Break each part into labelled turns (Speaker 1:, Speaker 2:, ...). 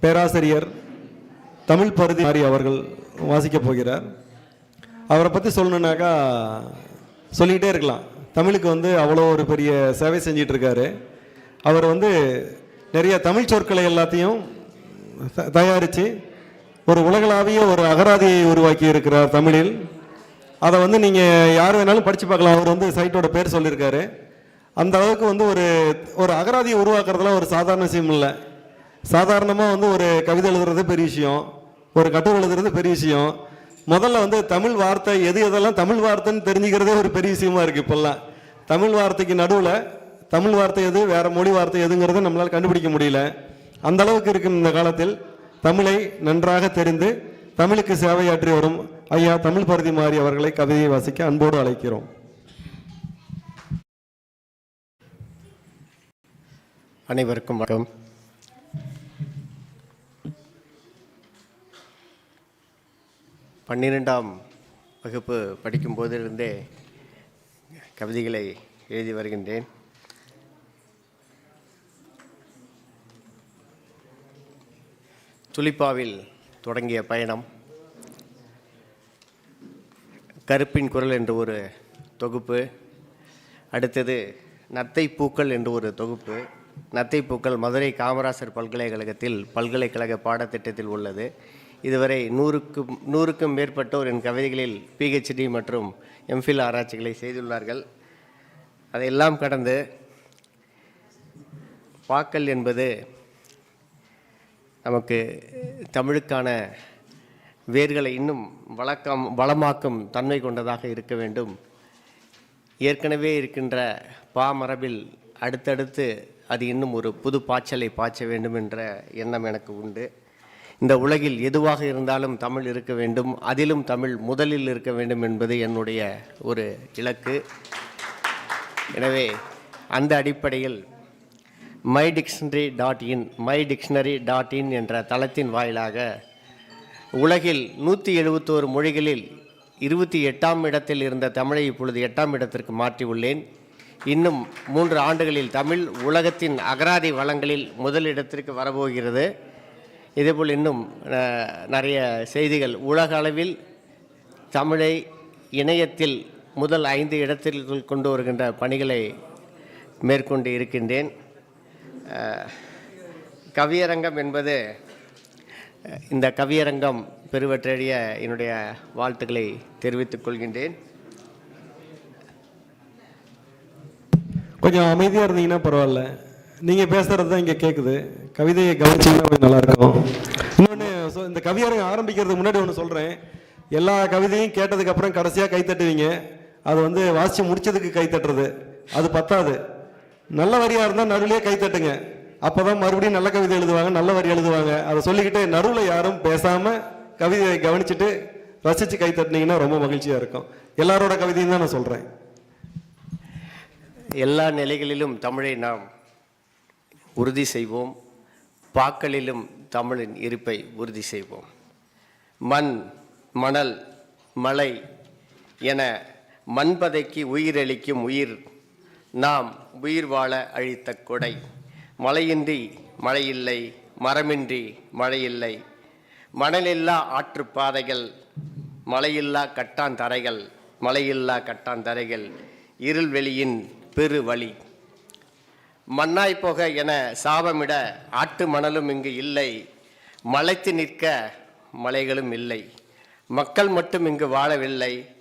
Speaker 1: பேராசிரியர் தமிழ் பருதி மாறி அவர்கள் வாசிக்கப் போகிறார். அவரை பற்றி சொல்லணுன்னாக்கா சொல்லிக்கிட்டே இருக்கலாம். தமிழுக்கு வந்து அவ்வளோ ஒரு பெரிய சேவை செஞ்சிட்ருக்காரு. அவர் வந்து நிறைய தமிழ் சொற்களை எல்லாத்தையும் த- தயாரித்து ஒரு உலகளாவிய ஒரு அகராதியை உருவாக்கி இருக்கிறார் தமிழில். அதை வந்து நீங்கள் யார் வேணாலும் படித்து பார்க்கலாம். அவர் வந்து சைட்டோட பேர் சொல்லியிருக்காரு. அந்த அளவுக்கு வந்து ஒரு ஒரு அகராதியை உருவாக்குறதுலாம் ஒரு சாதாரண விஷயம் இல்லை. சாதாரணமாக வந்து ஒரு கவிதை எழுதுறது பெரிய விஷயம். ஒரு கட்டுரை எழுதுறது பெரிய விஷயம். முதல்ல வந்து தமிழ் வார்த்தை எது எதெல்லாம் தமிழ் வார்த்தைன்னு தெரிஞ்சுக்கிறதே ஒரு பெரிய விஷயமா இருக்குது இப்போல்லாம். தமிழ் வார்த்தைக்கு நடுவில் தமிழ் வார்த்தை எது வேற மொழி வார்த்தை எதுங்கிறத நம்மளால் கண்டுபிடிக்க முடியல. அந்த அளவுக்கு இருக்கும் இந்த காலத்தில். தமிழை நன்றாக தெரிந்து தமிழுக்கு சேவையாற்றி வரும் ஐயா தமிழ் பருதி மாறி அவர்களை கவிதையை வாசிக்க அன்போடு அழைக்கிறோம்.
Speaker 2: அனைவருக்கும் வணக்கம். பன்னிரெண்டாம் வகுப்பு படிக்கும் போதிலிருந்தே கவிதைகளை எழுதி வருகின்றேன். துலிப்பாவில் தொடங்கிய பயணம். கருப்பின் குரல் என்ற ஒரு தொகுப்பு. அடுத்தது நத்தை பூக்கள் என்று ஒரு தொகுப்பு. நத்தை பூக்கள் மதுரை காமராசர் பல்கலைக்கழகத்தில் பல்கலைக்கழக பாடத்திட்டத்தில் உள்ளது. இதுவரை நூறுக்கும் நூறுக்கும் மேற்பட்டோர் என் கவிதைகளில் பிஹெச்டி மற்றும் எம்ஃபில் ஆராய்ச்சிகளை செய்துள்ளார்கள். அதையெல்லாம் கடந்து பாக்கல் என்பது நமக்கு தமிழுக்கான வேர்களை இன்னும் வளக்கம் வளமாக்கும் தன்மை கொண்டதாக இருக்க வேண்டும். ஏற்கனவே இருக்கின்ற பா மரபில் அடுத்தடுத்து அது இன்னும் ஒரு புது பாய்ச்சலை பாய்ச்ச வேண்டும் என்ற எண்ணம் எனக்கு உண்டு. இந்த உலகில் எதுவாக இருந்தாலும் தமிழ் இருக்க வேண்டும். அதிலும் தமிழ் முதலில் இருக்க வேண்டும் என்பது என்னுடைய ஒரு இலக்கு. எனவே அந்த அடிப்படையில் my dictionary dot in my dictionary dot in என்ற தளத்தின் வாயிலாக உலகில் நூற்றி எழுபத்தோரு மொழிகளில் இருபத்தி எட்டாம் இடத்தில் இருந்த தமிழை இப்பொழுது எட்டாம் இடத்திற்கு மாற்றியுள்ளேன் இன்னும் மூன்று ஆண்டுகளில் தமிழ் உலகத்தின் அகராதி வளங்களில் முதல் இடத்திற்கு வரப்போகிறது. இதேபோல் இன்னும் நிறைய செய்திகள். உலக அளவில் தமிழை இணையத்தில் முதல் ஐந்து இடத்திற்குள் கொண்டு வருகின்ற பணிகளை மேற்கொண்டு இருக்கின்றேன். கவியரங்கம் என்பது இந்த கவியரங்கம் பெருவற்றடைய என்னுடைய வாழ்த்துக்களை தெரிவித்துக் கொள்கின்றேன்.
Speaker 1: கொஞ்சம் அமைதியாக இருந்தீங்கன்னா பரவாயில்ல. நீங்கள் பேசுகிறது தான் இங்கே கேட்குது கவிதையை கவனிச்சிங்கன்னா கொஞ்சம் நல்லா இருக்கும். இன்னொன்று இந்த கவியரை ஆரம்பிக்கிறதுக்கு முன்னாடி ஒன்று சொல்கிறேன் எல்லா கவிதையும் கேட்டதுக்கப்புறம் கடைசியாக கை தட்டுவீங்க. அது வந்து வாசித்து முடிச்சதுக்கு கை தட்டுறது. அது பத்தாது. நல்ல வரியாக இருந்தால் நடுவிலே கை தட்டுங்க. அப்போ தான் மறுபடியும் நல்ல கவிதை எழுதுவாங்க நல்ல வரி எழுதுவாங்க. அதை சொல்லிக்கிட்டு நடுவில் யாரும் பேசாமல் கவிதையை கவனிச்சுட்டு ரசித்து கைத்தட்டினீங்கன்னா ரொம்ப மகிழ்ச்சியாக இருக்கும். எல்லாரோட கவிதையும் தான் நான் சொல்கிறேன்
Speaker 2: எல்லா நிலைகளிலும் தமிழை நாம் உறுதி செய்வோம். பாக்களிலும் தமிழின் இருப்பை உறுதி செய்வோம். மண் மணல் மலை என மண்பதைக்கு உயிரளிக்கும் உயிர் நாம் உயிர் வாழ அழித்த கொடை. மழையின்றி மழையில்லை மரமின்றி மழையில்லை. மணலில்லா ஆற்றுப்பாதைகள் மழையில்லா கட்டான் தரைகள் மழையில்லா கட்டான் தரைகள் இருள்வெளியின் பெரு வழி மண்ணாய் போக என சாபமிட ஆட்டு மணலும் இங்கு இல்லை. மலைத்து நிற்க மலைகளும் இல்லை. மக்கள் மட்டும் இங்கு வாழவில்லை.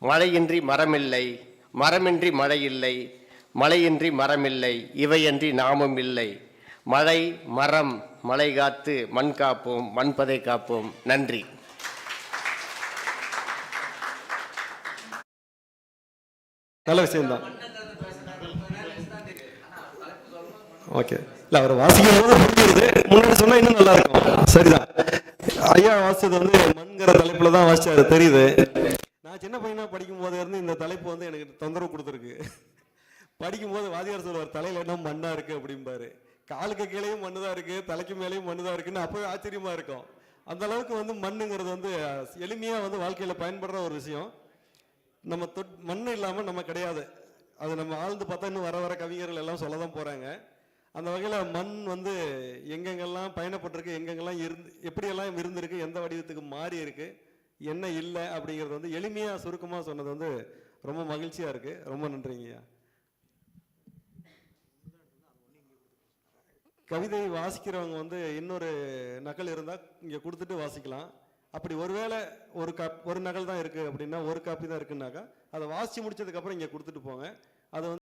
Speaker 2: மழையின்றி மரமில்லை. மரமின்றி மழை இல்லை. மழையின்றி மரமில்லை. இவையன்றி நாமும் இல்லை. மழை மரம் மழை காத்து மண் காப்போம் மண்பதை காப்போம். நன்றி.
Speaker 1: நல்ல விஷயம்தான். ஓகே. இல்லை அவர் வாசிக்கும் போது புரியுது. முன்னாடி சொன்னால் இன்னும் நல்லா இருக்கும். சரிதான். ஐயா வாசிச்சது வந்து மண்கிற தலைப்பில் தான் வாசிச்சாரு தெரியுது. நான் சின்ன பையனாக படிக்கும் போது இருந்து இந்த தலைப்பு வந்து எனக்கு தொந்தரவு கொடுத்துருக்கு. படிக்கும் போது வாதியார் சொல்லுவார் தலையில் என்ன மண்ணாக இருக்குது அப்படிம்பாரு. காலுக்கு கீழேயும் மண்ணு தான் இருக்குது தலைக்கு மேலேயும் மண்ணு தான் இருக்குன்னு அப்போவே ஆச்சரியமாக இருக்கும். அந்த அளவுக்கு வந்து மண்ணுங்கிறது வந்து எளிமையாக வந்து வாழ்க்கையில் பயன்படுற ஒரு விஷயம். நம்ம தொட் மண் இல்லாமல் நம்ம கிடையாது. அது நம்ம ஆழ்ந்து பார்த்தா இன்னும் வர வர கவிஞர்கள் எல்லாம் சொல்ல தான் போகிறாங்க அந்த வகையில் மண் வந்து எங்கெங்கெல்லாம் பயணப்பட்டிருக்கு எங்கெங்கெல்லாம் இருந்து எப்படியெல்லாம் இருந்திருக்கு எந்த வடிவத்துக்கு மாறி இருக்கு என்ன இல்லை அப்படிங்கிறது வந்து எளிமையாக சுருக்கமாக சொன்னது வந்து ரொம்ப மகிழ்ச்சியாக இருக்கு. ரொம்ப நன்றிங்கய்யா கவிதை வாசிக்கிறவங்க வந்து இன்னொரு நகல் இருந்தால் இங்கே கொடுத்துட்டு வாசிக்கலாம். அப்படி ஒருவேளை ஒரு கப் ஒரு நகல் தான் இருக்குது அப்படின்னா ஒரு காப்பி தான் இருக்குன்னாக்கா அதை வாசித்து முடிச்சதுக்கப்புறம் இங்கே கொடுத்துட்டு போங்க. அதை வந்து